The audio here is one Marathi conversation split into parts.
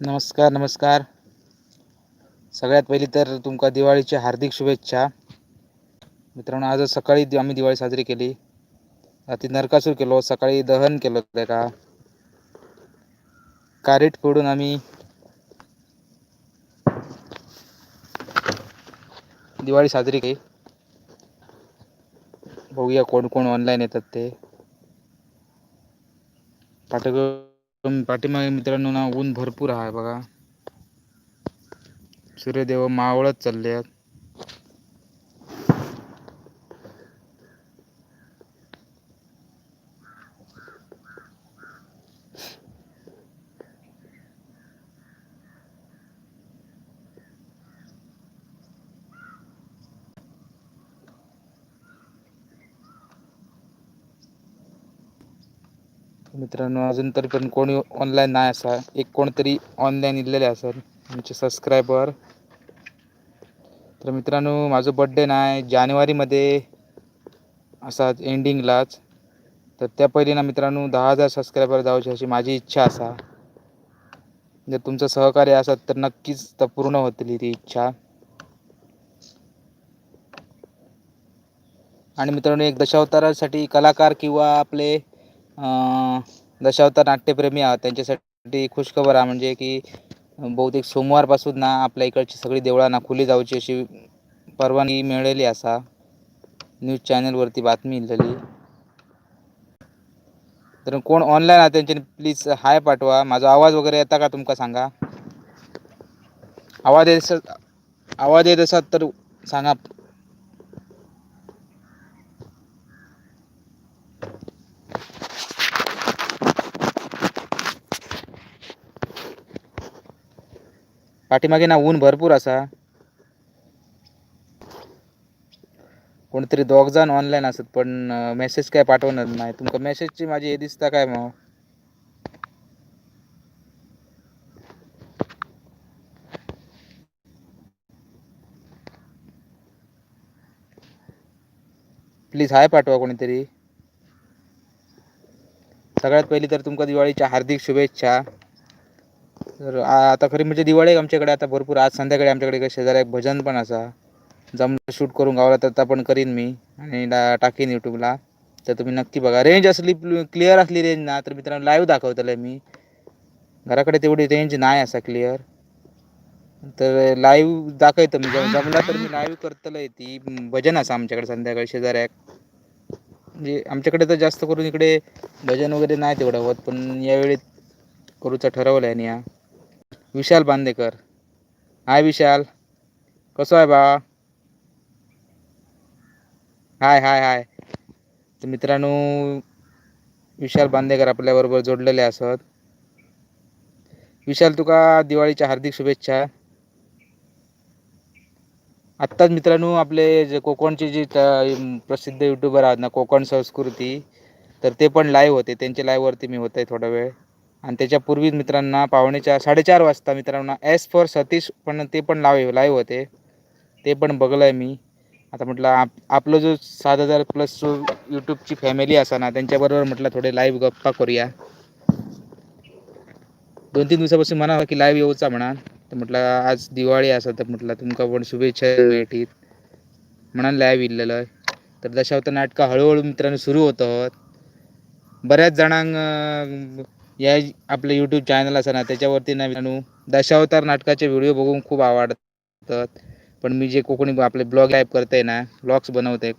नमस्कार नमस्कार. सगळ्यात पहिली तर तुमका दिवाळीच्या हार्दिक शुभेच्छा. मित्रांनो आज सकाळी आम्ही दिवाळी साजरी केली. रात्री नरकासूर केलो सकाळी दहन केलं त्याका कारीट फोडून आम्ही दिवाळी साजरी केली. बघूया कोण कोण ऑनलाईन येतात ते. पाठक पाठीमागे मित्रांनो ना ऊन भरपूर आहे बघा. सूर्यदेव मावळत चालले आहेत मित्रांनो अजून तरी पण कोणी ऑनलाईन नाही असा. एक कोणतरी ऑनलाईन इलेले असेल आमचे सबस्क्रायबर तर मित्रांनो माझं बड्डे नाही जानेवारीमध्ये असा एंडिंगलाच तर त्या पहिले ना मित्रांनो दहा हजार सबस्क्रायबर जाऊची अशी माझी इच्छा असा. जर तुमचं सहकार्य असत तर नक्कीच तर पूर्ण होतील ती इच्छा. आणि मित्रांनो एक दशावतारासाठी कलाकार किंवा आपले दशावतार नाट्यप्रेमी आहात. त्यांच्यासाठी खुशखबर आहे. म्हणजे की बहुतेक सोमवारपासून ना आपल्या इकडची सगळी देवळांना खुली जाऊची अशी परवानगी मिळालेली असा. न्यूज चॅनलवरती बातमी इलेली तर कोण ऑनलाईन आहात त्यांच्यानी प्लीज हाय पाठवा. माझा आवाज वगैरे येता का तुमका सांगा? आवाज येत आवाज येत असत तर सांगा. पाठीमागे ना ऊन भरपूर असा. कोणतरी दोग जण ऑनलाईन असत पण मेसेज काय पाठवणार नाही. तुमका मेसेजची माझी हे दिसता काय मग? प्लीज हाय पाठवा कोणीतरी. सगळ्यात पहिली तर तुमका दिवाळीच्या हार्दिक शुभेच्छा. तर आता खरी म्हणजे दिवाळी आमच्याकडे आता भरपूर. आज संध्याकाळी आमच्याकडे शेजारी एक भजन पण असा. जमलं शूट करून गावला तर पण करीन मी आणि टाकीन यूट्यूबला तर तुम्ही नक्की बघा. रेंज असली क्लिअर असली रेंज ना तर मित्रांनो लाईव्ह दाखवतलं मी. घराकडे तेवढी रेंज नाही असा क्लिअर तर लाईव्ह दाखवतं मी. जमला तर मी लाईव्ह करतलं ती. भजन असा आमच्याकडे संध्याकाळी शेजाऱ्याक म्हणजे आमच्याकडे तर जास्त करून इकडे भजन वगैरे नाही तेवढं होत पण यावेळी करूचं ठरवलं आहे या. विशाल बांदेकर. हाय विशाल. कसं आहे बा? हाय हाय हाय. तर मित्रांनो विशाल बांदेकर आपल्याबरोबर जोडलेले असत. विशाल तुका दिवाळीच्या हार्दिक शुभेच्छा. आत्ताच मित्रांनो आपले जे कोकणचे जे प्रसिद्ध युट्यूबर आहेत ना कोकण संस्कृती तर ते पण लाईव्ह होते. त्यांच्या लाईव्हवरती मी होत आहे थोडा वेळ. आणि त्याच्यापूर्वी मित्रांना पावणेच्या साडेचार वाजता मित्रांना एस फॉर सतीश पण ते पण लाईव्ह लाईव्ह होते. ते पण बघलं आहे मी. आता म्हटलं आप आपलं जो सात हजार प्लस जो यूट्यूबची फॅमिली असा ना त्यांच्याबरोबर म्हटलं थोडे लाईव्ह गप्पा करूया. दोन तीन दिवसापासून म्हणा की लाईव्ह येऊचा म्हणा. तर म्हटलं आज दिवाळी असा तर म्हटलं तुमका पण शुभेच्छा भेटीत. म्हणा लाईव्ह इल्लेलं तर दशावतार नाटकं हळूहळू मित्रांनो सुरू होतं बऱ्याच जणांक या आपलं यूट्यूब चॅनल असं ना त्याच्यावरती ना दशावतार नाटकाचे व्हिडिओ बघून खूप आवडतात. पण मी जे कोकणी आपले ब्लॉग लाईव्ह करते ना ब्लॉग्स बनवते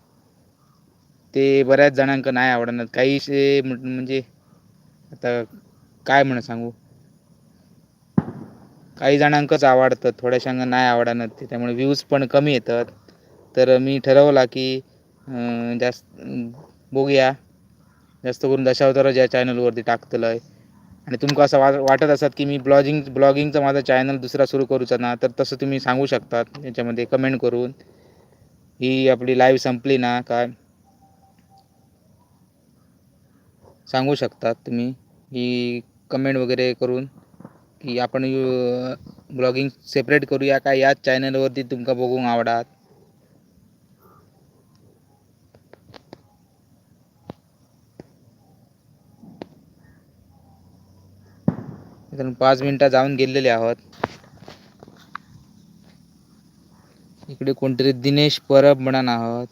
ते बऱ्याच जणांक नाही आवडणार. काहीसे म्हणजे आता काय म्हणा सांगू? काही जणांकच आवडतं थोड्याशांना नाही आवडणार ते त्यामुळे व्ह्यूज पण कमी येतात. तर मी ठरवला की जास्त बघूया. जास्त करून दशावतार ज्या चॅनलवरती टाकतलं आहे आणि तुमका असं वा वाटत असत की मी ब्लॉगिंग ब्लॉगिंगचा माझा चॅनल दुसरा सुरू करूचा ना तर तसं तुम्ही सांगू शकतात. याच्यामध्ये कमेंट करून. ही आपली लाईव्ह संपली ना काय? सांगू शकतात तुम्ही. ही कमेंट वगैरे करून की आपण ब्लॉगिंग सेपरेट करूया का? याच चॅनलवरती तुमका बघूंक आवडात. मित्रांनो पाच मिनटं जाऊन गेलेले आहोत. इकडे कोणतरी दिनेश परब म्हणून आहोत.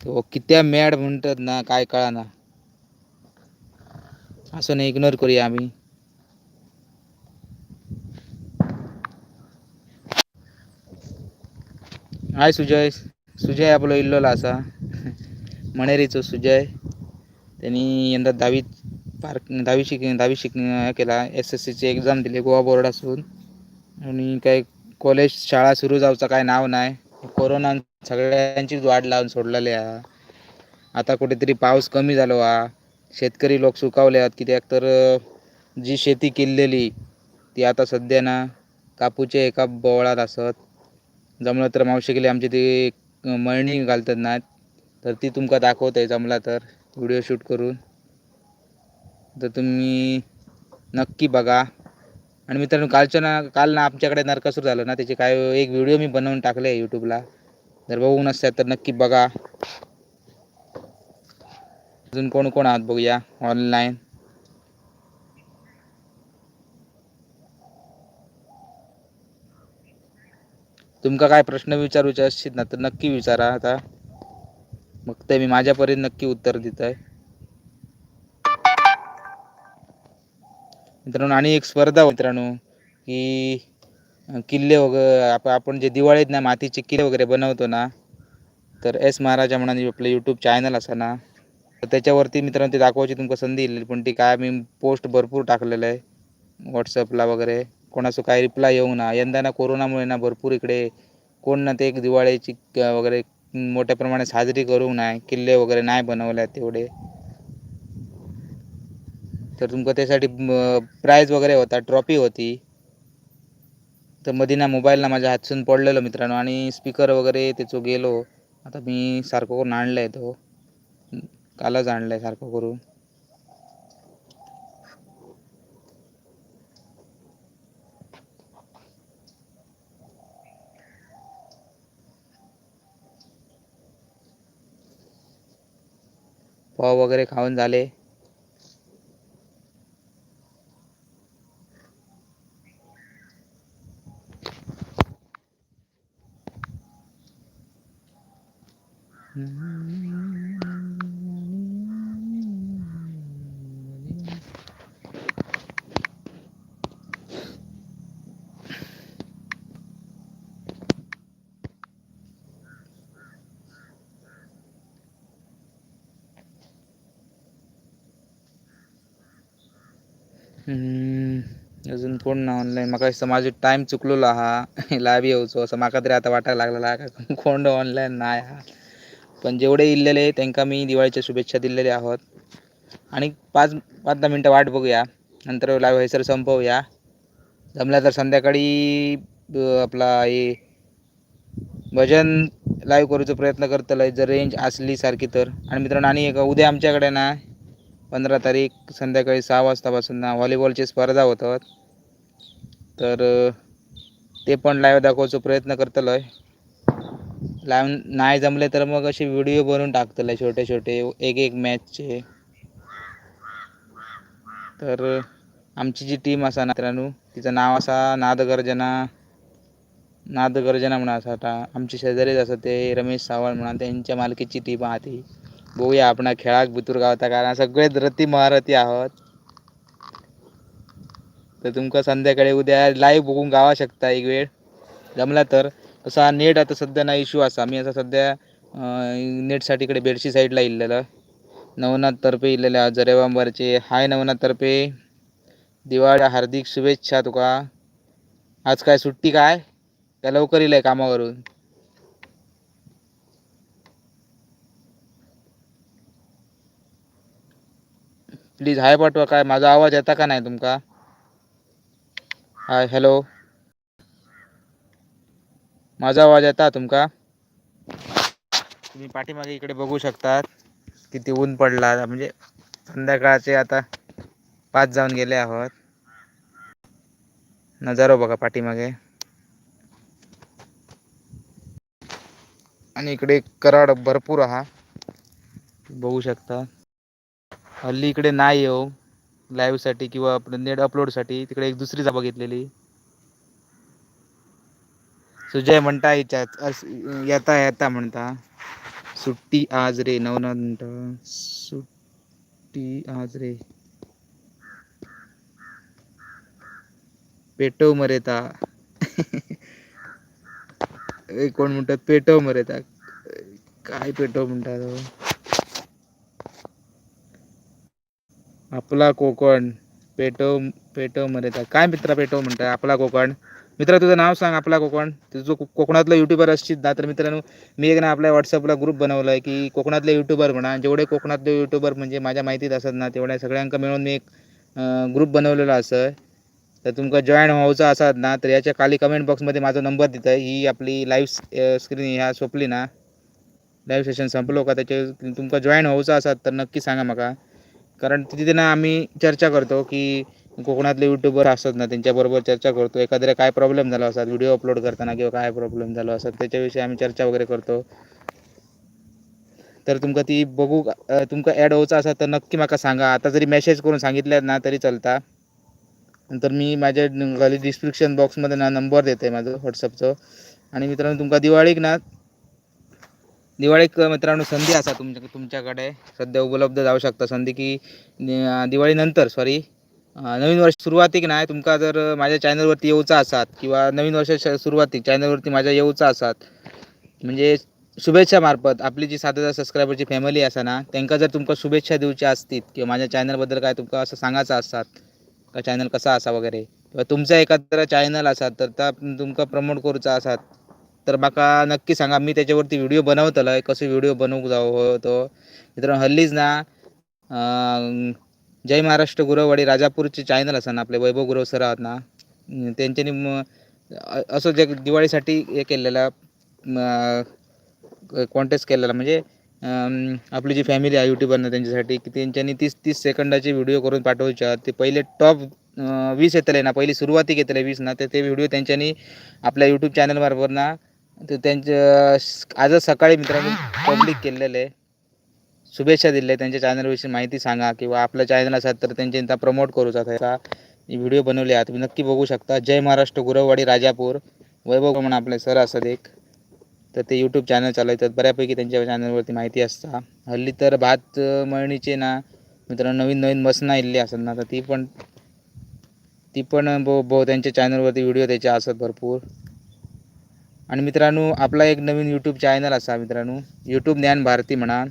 तो कित्या मॅड म्हणतात ना काय कळा ना असं नाही इग्नोर करूया आम्ही. हाय सुजय. सुजय आपलो इल्लोला असा. मणेरीचो सुजय. त्यांनी यंदा दहावीत पार्क दहावी शिक दहावी शिक केला. एस एस सीची एक्झाम दिली गोवा बोर्ड असून. आणि काही कॉलेज शाळा सुरू जावचा काय नाव नाही. कोरोनान सगळ्यांचीच वाट लावून सोडलेली आहे आता कुठेतरी पाऊस कमी झालो हा शेतकरी लोक सुकावले आहेत कित्याक तर जी शेती केलेली ती आता सध्या ना कापूच्या एका बोवळात असत. जमलं तर मावशी गेली आमची ती मळणी घालतात ना तर ती तुमका दाखवत आहे जमला तर. व्हिडिओ शूट करून. तर तुम्ही नक्की बघा. आणि मित्रांनो कालच्या ना काल ना आमच्याकडे नरकासूर झालं ना त्याचे काय एक व्हिडिओ मी बनवून टाकले यूट्यूबला जर बघू नसतात तर नक्की बघा. अजून कोण कोण आहात बघूया ऑनलाईन तुमका काय प्रश्न विचारूचे असतील ना तर नक्की विचारा आता. मग ते मी माझ्यापर्यंत नक्की उत्तर देत आहे मित्रांनो आणि एक स्पर्धा मित्रांनो की किल्ले वगैरे आप आपण जे दिवाळीत ना मातीचे किल्ले वगैरे बनवतो ना तर एस महाराजा म्हणून आपलं यूट्यूब चॅनल असा ना तर त्याच्यावरती मित्रांनो ते दाखवायची तुमका संधी येईल पण ती काय मी पोस्ट भरपूर टाकलेलं आहे व्हॉट्सअपला वगैरे कोणाचं काय रिप्लाय येऊ ना यंदा ना कोरोनामुळे ना भरपूर इकडे कोण ना ते एक दिवाळीची वगैरे मोठ्या प्रमाणात साजरी करू नाही किल्ले वगैरे नाही बनवले आहेत तेवढे. तर तुमका त्यासाठी प्राईज वगैरे होता ट्रॉफी होती. तर मधी ना मोबाईल ना माझ्या हातसून पडलेलो मित्रांनो आणि स्पीकर वगैरे त्याचो गेलो. आता मी सारखं करून आणलाय तो. कालच आणलाय सारखं करून. पाव वगैरे खाऊन झाले. अजून कोण ना ऑनलाईन म्हाका दिसता माझो टाइम चुकलेलो हा. लाईव्ह येवचो असं म्हाका तरी आता वाटायला लागला हा का? कोण ऑनलाईन नाही हा. पण जेवढे इल्लेले त्यांना मी दिवाळीच्या शुभेच्छा दिलेल्या आहोत. आणि पाच पाच दहा मिनटं वाट बघूया. नंतर लाईव्ह हैसर संपवूया. जमल्या तर संध्याकाळी आपला हे भजन लाईव्ह करूचा प्रयत्न करतलं जर रेंज असली सारखी तर. आणि मित्रांनो आणि एक उद्या आमच्याकडे ना पंधरा तारीख संध्याकाळी सहा वाजतापासून ना व्हॉलीबॉलची स्पर्धा होतात. तर ते पण लाईव्ह दाखवायचा प्रयत्न करतलं आहे लाईव्ह नाही जमले तर मग असे व्हिडिओ बनवून टाकतले छोटे छोटे एक एक मॅचचे तर आमची जी टीम असा मित्रांनो तिचं नाव असा नादगर्जना नादगर्जना म्हणून असा आता आमचे शेजारीच असं ते रमेश सावळ म्हणा त्यांच्या मालकीची टीम आहा. ती बघूया आपण खेळाक भितूर गावता कारण सगळेच रती महारथी आहोत. तर तुमका संध्याकाळी उद्या लाईव्ह बघून गावा शकता एक वेळ. जमला तर. तसा नेट आता सध्या ना इश्यू असा मी आता सध्या नेटसाठी इकडे बेडशी साईडला इल्लेलं. नवनाथ तर्फे इल्लेल्या जरेवांबरचे. हाय नवनाथ तर्फे. दिवाळी हार्दिक शुभेच्छा तुका. आज काय सुट्टी काय? का लवकर इलंय कामावरून. प्लीज हाय पाठवा काय? माझा आवाज येता का नाही तुमका? Hi hello. माझा आवाज येता तुमका? तुम्ही पाठीमागे इकडे बघू शकतात किती ऊन पडला. म्हणजे संध्याकाळचे आता पाच जाऊन गेले आहोत. नजारो बघा पाठीमागे. आणि इकडे कराड भरपूर आहा. बघू शकता. हल्ली इकडे नाही हो. येऊ लाईव्हसाठी किंवा नेट अपलोडसाठी तिकडे एक दुसरी जागा घेतलेली सुजय म्हणता याच्यात येता येता म्हणता. सुट्टी आज रे नवनाथ म्हणता सुट्टी आज रे. पेटव मरेता. कोण म्हणतात? पेटव मरेता. काय पेटव म्हणतात हो? आपला कोकण. पेटव पेटव मरेता. काय मित्रा पेटव म्हणतात आपला कोकण. मित्र तुझं नाव सांग आपला कोकण. तुझं को- कोकणातलं युट्यूबर असशील ना तर मित्रांनो मी एक ना आपल्या व्हॉट्सअपला ग्रुप बनवला आहे की कोकणातले युट्यूबर म्हणा जेवढे कोकणातले युट्यूबर म्हणजे माझ्या माहितीत असत ना तेवढ्या सगळ्यांका मिळून मी एक ग्रुप बनवलेला असं. तर तुमका जॉईन व्हायचं असत ना तर याच्या खाली कमेंट बॉक्समध्ये माझा नंबर दिता ही आपली लाईव्ह स्क्रीन ह्या सोपली ना. लाईव्ह सेशन संपलो का त्याचे तुमका जॉईन व्हायचं असत तर नक्की सांगा म्हाका कारण तिथे ना आम्ही चर्चा करतो की कोकणातले युट्यूबर असतात ना त्यांच्याबरोबर चर्चा करतो. एखाद्या काय प्रॉब्लेम झाला असतात व्हिडिओ अपलोड करताना किंवा काय प्रॉब्लेम झाला असतात त्याच्याविषयी आम्ही चर्चा वगैरे करतो. तर तुमका ती बघू तुमका ॲड होऊचा असा तर नक्की म्हाका सांगा. आता जरी मेसेज करून सांगितल्यात ना तरी चलता. नंतर मी माझ्या खाली डिस्क्रिप्शन बॉक्समध्ये ना नंबर देते माझं व्हॉट्सअपचं आणि मित्रांनो तुमका दिवाळीक ना दिवाळीक मित्रांनो संधी असा तुमच्या तुमच्याकडे सध्या उपलब्ध जाऊ शकता. संधी की दिवाळीनंतर सॉरी नवीन वर्ष सुरुवातीक नाय तुमका जर माझ्या चॅनलवरती येऊचा असात किंवा नवीन वर्षाच्या सुरुवातीक चॅनलवरती माझ्या येऊचा असात म्हणजे शुभेच्छा मार्फत आपली जी सात हजार सबस्क्रायबरची फॅमिली असा ना त्यांना जर तुमका शुभेच्छा दिवची असतील किंवा माझ्या चॅनलबद्दल काय तुमका असं सांगायचं असतात का चॅनल कसा असा वगैरे किंवा तुमचा एखादा चॅनल असा तर त्या तुमका प्रमोट करूचा असात तर म्हाका नक्की सांगा. मी त्याच्यावरती व्हिडिओ बनवतलो कसो व्हिडिओ बनवूक जावं होतो मित्रांनो हल्लीच ना जय महाराष्ट्र गुरववाडी राजापूरचे चॅनल असा ना आपले वैभव गुरव सर आहात ना. त्यांच्यानी म- असं जे दिवाळीसाठी हे केलेला कॉन्टेस्ट केलेला म्हणजे आपली जी फॅमिली आहे यूट्यूबरनं त्यांच्यासाठी की त्यांच्यानी तीस तीस सेकंदाचे व्हिडिओ करून पाठवायचे ते पहिले टॉप वीस येतले ना पहिली सुरुवाती येतले वीस ना तर ते व्हिडिओ त्यांच्यानी आपल्या यूट्यूब चॅनलमार्फत ना तर त्यांच्या आजच सकाळी मित्रांनी पब्लिक केलेलं आहे. शुभेच्छा दिल्या. त्यांच्या चॅनलविषयी माहिती सांगा किंवा आपल्या चॅनल असाल तर त्यांच्या प्रमोट करूचा त्याचा व्हिडिओ बनवले आहात. तुम्ही नक्की बघू शकता. जय महाराष्ट्र गुरववाडी राजापूर. वैभव म्हणून आपले सर असत एक. तर ते यूट्यूब चॅनल चालवतात. बऱ्यापैकी त्यांच्या चॅनलवरती माहिती असता. हल्ली तर भात मळणीचे ना मित्रांनो नवीन नवीन मसना इल्ली असतात ना तर ती पण ती पण बो बो त्यांच्या चॅनलवरती व्हिडिओ त्याचे असतात भरपूर. आणि मित्रांनो आपला एक नवीन यूट्यूब चॅनल असा मित्रांनो. यूट्यूब ज्ञान भारती म्हणा.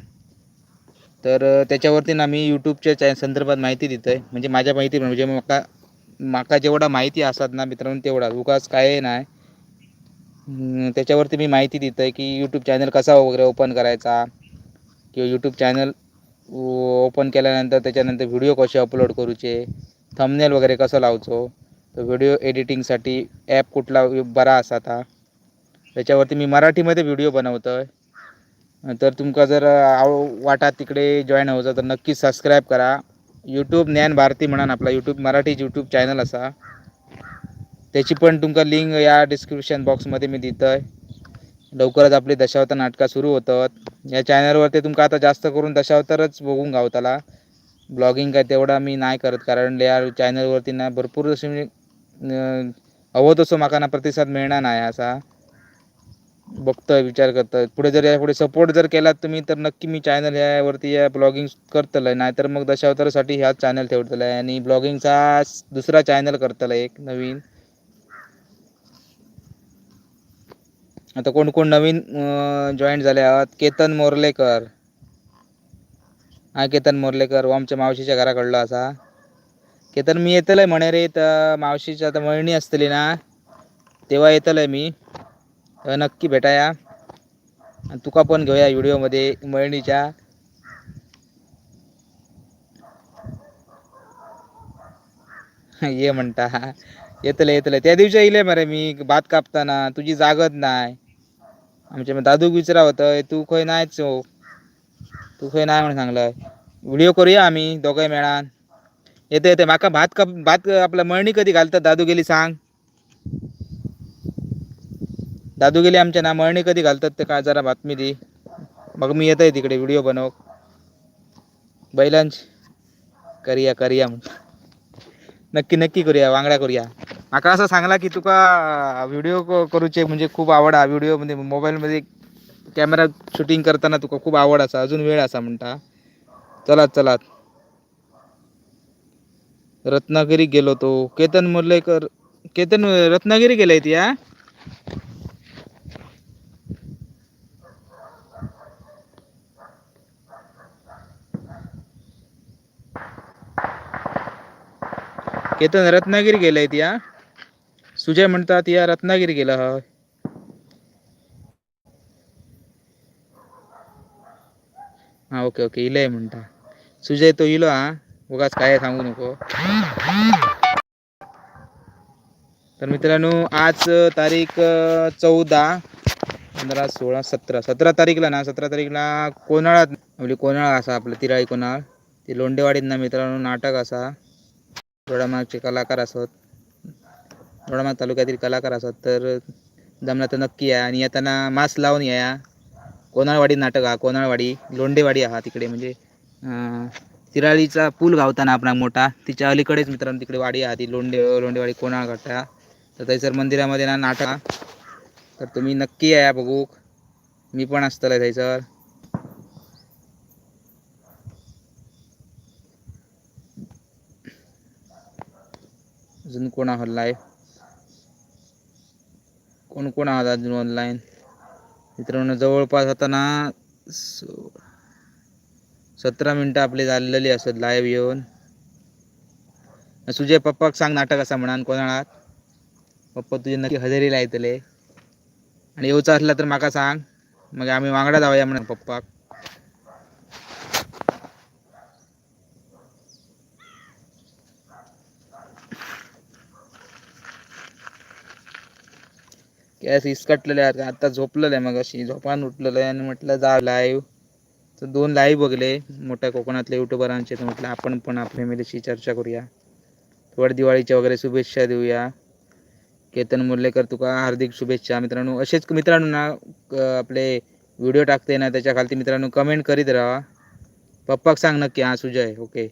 तर त्याच्यावरती ना मी यूट्यूबच्या चॅ संदर्भात माहिती देतो आहे म्हणजे माझ्या माहिती म्हणजे माका माका जेवढा माहिती असतात ना मित्रांनो तेवढा उगाच काय नाही त्याच्यावरती मी माहिती देतो आहे की यूट्यूब चॅनल कसा वगैरे ओपन करायचा किंवा यूट्यूब चॅनल ओपन केल्यानंतर त्याच्यानंतर व्हिडिओ कसे अपलोड करूचे थंबनेल वगैरे कसं लावचो तर व्हिडिओ एडिटिंगसाठी ॲप कुठला बरा असा आता त्याच्यावरती मी मराठीमध्ये व्हिडिओ बनवतो आहे तर तुमका जर आव वाटा तिकडे जॉईन व्हायचं तर नक्की सबस्क्राईब करा. यूट्यूब ज्ञान भारती म्हणून आपला यूट्यूब मराठी यूट्यूब चॅनल असा. त्याची पण तुमका लिंक या डिस्क्रिप्शन बॉक्समध्ये मी देत आहे लवकरच आपली दशावतार नाटकं सुरू होतात. या चॅनलवरती तुमका आता जास्त करून दशावतारच बघून गावताला. ब्लॉगिंग काय तेवढा मी नाही करत कारण या चॅनलवरती ना भरपूर असे म्हणजे हवं तसं माका ना प्रतिसाद मिळणार नाही असा. बघतोय विचार करतोय. पुढे जर या पुढे सपोर्ट जर केलात तुम्ही तर नक्की मी चॅनल यावरती या ब्लॉगिंग करतलं नाहीतर मग दशावतारासाठी ह्याच चॅनल ठेवतलं आहे आणि ब्लॉगिंगचा दुसरा चॅनल करतलं एक नवीन. आता कोण कोण नवीन जॉईन झाले आहात? केतन मोर्लेकर. हा केतन मोर्लेकर वो आमच्या मावशीच्या घराकडलं असा. केतन मी येतलंय म्हणे रे तर मावशीची आता मळणी असतली ना तेव्हा येतलंय मी. नक्की भेटाया. आणि तुका पण घेऊया व्हिडिओमध्ये मळणीच्या. ये म्हणता. येतलं येतलं. त्या दिवशी येईल मरे मी भात कापताना तुझी जागत नाही आमच्या दादू दादूक विचारा होतं तू खंय नाहीच हो तू खंय नाही म्हणून सांगलं व्हिडिओ करूया आम्ही दोघंही मेळान. येते येते माका भात काप भात आपलं मळणी कधी घालतात? दादू गेली सांग. दादू गेली आमच्या ना मळणी कधी घालतात ते काय जरा बातमी दी. मग मी येत आहे तिकडे व्हिडिओ बनव. बैलांच. करिया करिया म्हण. नक्की नक्की करूया वांगडा करूया. माका असं सांगला की तुका व्हिडिओ करूचे म्हणजे खूप आवड हा व्हिडिओ म्हणजे मोबाईलमध्ये कॅमेरा शूटिंग करताना तुका खूप आवड असा. अजून वेळ असा म्हणता. चलात चलात रत्नागिरी गेलो तो. केतन मुर्लेकर केतन रत्नागिरी गेलाय ती या केतन रत्नागिरी गेलाय या सुजय म्हणतात या रत्नागिरी गेला हय हा ओके ओके इलय म्हणता. सुजय तो इलो हा. उगाच काय सांगू नको. तर मित्रांनो आज तारीख चौदा पंधरा सोळा सतरा. सतरा तारीखला ना सतरा तारीखला कोणाळात म्हणजे कोणाळा असा आपलं तिराळी कोणाळ. ती लोंडेवाडीत ना मित्रांनो नाटक असा. दोडामागचे कलाकार असत दोडामाग तालुक्यातील कलाकार असत तर जमला तर नक्की या आणि येताना मास्क लावून या कोणाळवाडी नाटक हा कोनाळवाडी लोंडेवाडी हा तिकडे म्हणजे तिराळीचा पूल गावताना आपला मोठा तिच्या अलीकडेच मित्रांनो तिकडे वाडी आहे ती लोंडे लोंडेवाडी कोणाळ घाटा तर थंयसर मंदिरामध्ये ना नाटक तर तुम्ही नक्की या बघूक. मी पण असतलं थंयसर अजून कोण आहात लाईव्ह कोण कोण आहात अजून ऑनलाईन मित्रांनो जवळपास आता ना सतरा मिनटं आपली झालेली असत लाईव्ह येऊन. तुझे पप्पाक सांग नाटक असा म्हणान कोणाळात पप्पा तुझे नक्की हजेरी लायतले. आणि येऊचा असला तर माका सांग. मग आम्ही वांगडा जाऊया म्हणा पप्पाक. गॅस इसकटलेले आहे. आता झोपलेलं आहे मग अशी. झोपान उठलेलं आहे आणि म्हटलं जा लाईव्ह तर दोन लाईव्ह बघले. मोठ्या कोकणातल्या युट्यूबरांचे तर म्हटलं आपण पण आपल्या फॅमिलीशी चर्चा करूया. थोड दिवाळीच्या वगैरे शुभेच्छा देऊया. केतन मुर्लेकर तुका हार्दिक शुभेच्छा. मित्रांनो असेच मित्रांनो ना आपले व्हिडिओ टाकते ना त्याच्या खालती मित्रांनो कमेंट करीत राहा. पप्पाक सांग नक्की. हां सुजय. ओके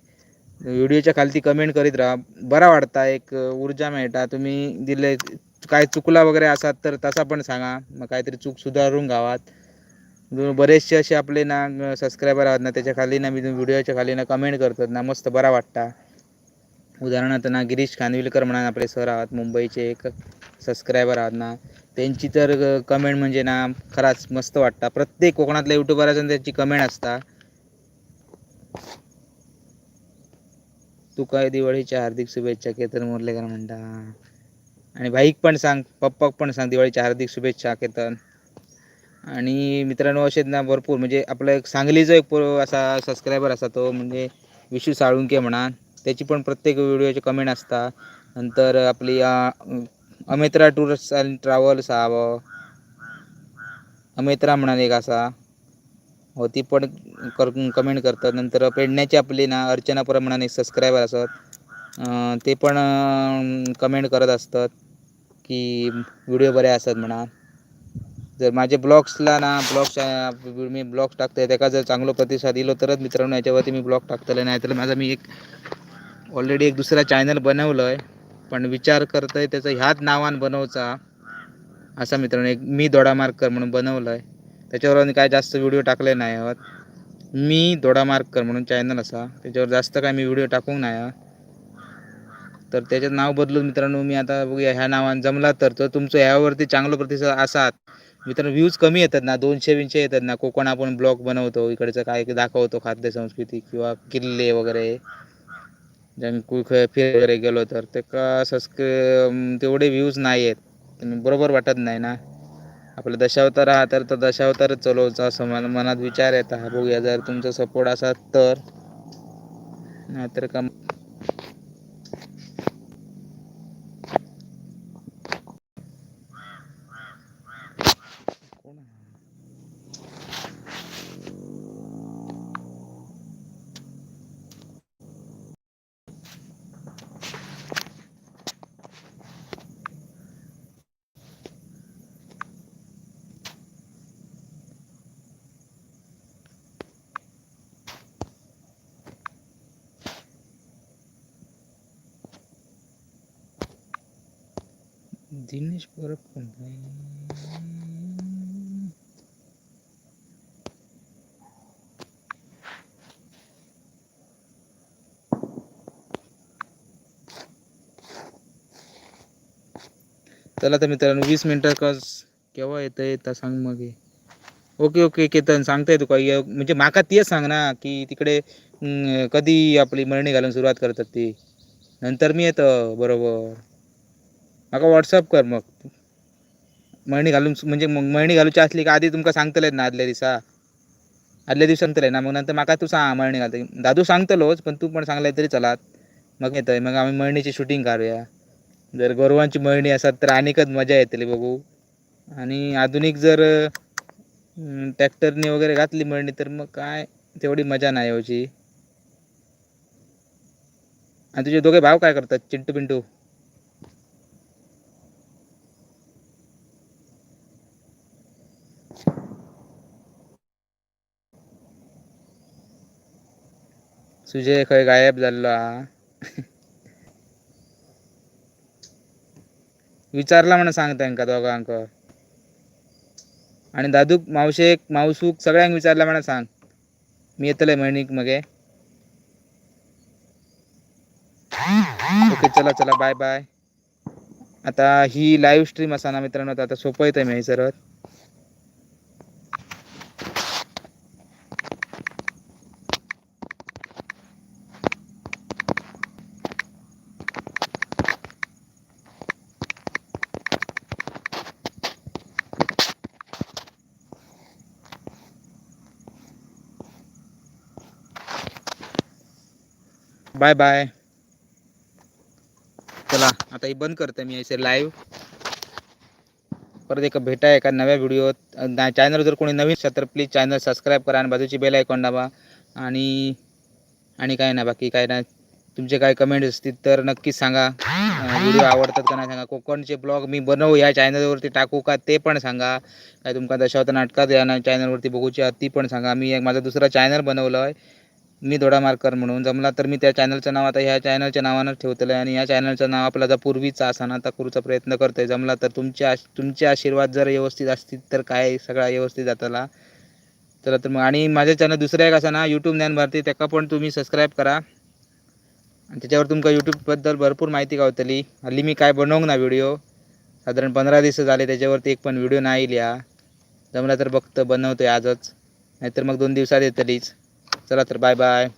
व्हिडिओच्या खालती कमेंट करीत राहा. बरा वाटता. एक ऊर्जा मेळटा तुम्ही दिले काय चुकला वगैरे असात तर तसा पण सांगा. मग काहीतरी चूक सुधारून गावात. बरेचसे असे आपले ना सबस्क्रायबर आहात ना त्याच्याखाली ना मी व्हिडिओच्या खाली ना कमेंट करतात ना मस्त बरा वाटता. उदाहरणार्थ ना गिरीश खानविलकर म्हणा आपले सर आहात मुंबईचे एक सबस्क्रायबर आहात ना त्यांची तर कमेंट म्हणजे ना खराच मस्त वाटता. प्रत्येक कोकणातल्या युट्यूबरांच्या त्यांची कमेंट असता. तू काय दिवाळीच्या हार्दिक शुभेच्छा केतन मोरलेकर म्हणता. आणि भाईक पण सांग पप्पाक पण सांग दिवाळीच्या हार्दिक शुभेच्छा केतन. आणि मित्रांनो असेच ना भरपूर म्हणजे आपला एक सांगलीचा एक असा सबस्क्रायबर असा तो म्हणजे विशू साळुंके म्हणा त्याची पण प्रत्येक व्हिडिओचे कमेंट असता नंतर आपली अमेत्रा टूर्स अँड ट्रॅव्हल्स हा अमेत्रा म्हणाल एक असा. हो ती पण कर कमेंट करतात. नंतर पेडण्याची आपली ना अर्चना परब एक सबस्क्रायबर असत. ते पण कमेंट करत असतात. की व्हिडिओ बरे असतात म्हणा. जर माझे ब्लॉग्सला ना ब्लॉग्स मी ब्लॉग्स टाकते त्याका जर चांगलो प्रतिसाद दिलो तरच मित्रांनो याच्यावरती मी ब्लॉग टाकतले नाही तर माझा मी एक ऑलरेडी एक दुसरा चॅनल बनवलं आहे पण विचार करतोय त्याचा ह्याच नावान बनवचा. असा मित्रांनो एक मी दोडामार्कर म्हणून बनवलं आहे त्याच्यावर आम्ही काय जास्त व्हिडिओ टाकले नाही आहोत. मी दोडामार्कर म्हणून चॅनल असा. त्याच्यावर जास्त काय मी व्हिडिओ टाकूक नाही आहोत. तर त्याच्यात नाव बदलून मित्रांनो मी आता बघूया ह्या नावानं जमला तर तर तुमचं ह्यावरती चांगलं प्रतिसाद असात मित्रांनो व्ह्यूज कमी येतात ना दोनशे विनशे येतात ना कोकण आपण ब्लॉग बनवतो इकडचं काय दाखवतो खाद्य संस्कृती किंवा किल्ले वगैरे फिर वगैरे गेलो तर ते का सबस्क्राय तेवढे व्ह्यूज नाही आहेत बरोबर वाटत नाही ना. आपलं दशावतार हा तर तर दशावतारच चलवचा असं मला मनात विचार येता हा बघूया जर तुमचा सपोर्ट असा तर. नाहीतर का दिनेश परब कोण आहे? चला तर मित्रांनो वीस मिनिटं कस केव्हा येतं येतं सांग मग. ओके ओके केतन सांगताय तुका म्हणजे माका तेच सांग ना की तिकडे कधी आपली मळणी घालून सुरुवात करतात ती. नंतर मी येतो बरोबर. म्हाका व्हॉट्सअप कर मग. मळणी घालून म्हणजे मग मळणी घालूची असली की आधी तुमकां सांगतलेत ना आदल्या दिसा. आदल्या दिवस सांगतले ना मग नंतर म्हाका तू सांग मळणी घालता दादू सांगतलोच पण तू पण सांगले तरी चलात. मग येतय मग आम्ही मळणीची शूटिंग करूया जर गोरवांची मळणी असतात तर आणिकच मजा येतली बघू. आणि आधुनिक जर अं, ट्रॅक्टरने वगैरे घातली मळणी तर मग काय? तेवढी मजा नाही यायची. आणि तुझे दोघे भाव काय करतात चिंटू पिंटू सुजय खंय गायब झालो हा विचारला म्हणून सांग त्यांका दोघांक. आणि दादूक मावशेक मावसूक सगळ्यांक विचारला म्हणून सांग. मी येतले मळणीक मगे. ओके चला चला बाय बाय. आता ही लाईव्ह स्ट्रीम असा ना मित्रांनो आता सोपं येतं मी सरत बाय बाय चला आता ही बंद करते मी ऐसे लाईव्ह परत एक भेटा एका नव्या व्हिडिओत चॅनल जर कोणी नवीन असेल तर प्लीज चॅनल सबस्क्राईब करा आणि बाजूची बेल आयकॉन दाबा. आणि आणि काय ना बाकी काय ना तुमचे काय कमेंट असतील तर नक्कीच सांगा. व्हिडिओ आवडतात का नाही सांगा. कोकणचे ब्लॉग मी बनवू या चॅनलवरती टाकू का ते पण सांगा. काय तुमका दशावत नाटकात या ना चॅनलवरती बघूची ती पण सांगा. मी एक माझा दुसरा चॅनल बनवलं आहे मी दोडा मार्कर म्हणून जमला तर मी त्या चॅनलचं नाव आता ह्या चॅनलच्या नावानंच ठेवतलं आहे आणि या चॅनलचं नाव आपला जर पूर्वीचा असा ना आता करूचा प्रयत्न करतोय. जमला तर तुमच्या आश तुमचे आशीर्वाद जर व्यवस्थित असतील तर काय सगळा व्यवस्थित जाताला. चला तर मग आणि माझ्या चॅनल दुसरं एक असा ना यूट्यूब ज्ञान भारती त्याका पण तुम्ही सबस्क्राईब करा. आणि त्याच्यावर तुमका यूट्यूबबद्दल भरपूर माहिती गावतली. हल्ली मी काय बनवूंक ना व्हिडिओ साधारण पंधरा दिवस झाले त्याच्यावरती एक पण व्हिडिओ नाही लिहा. जमला तर बघतं बनवतोय आजच. नाहीतर मग दोन दिवसात येतलीच. चला तर बाय बाय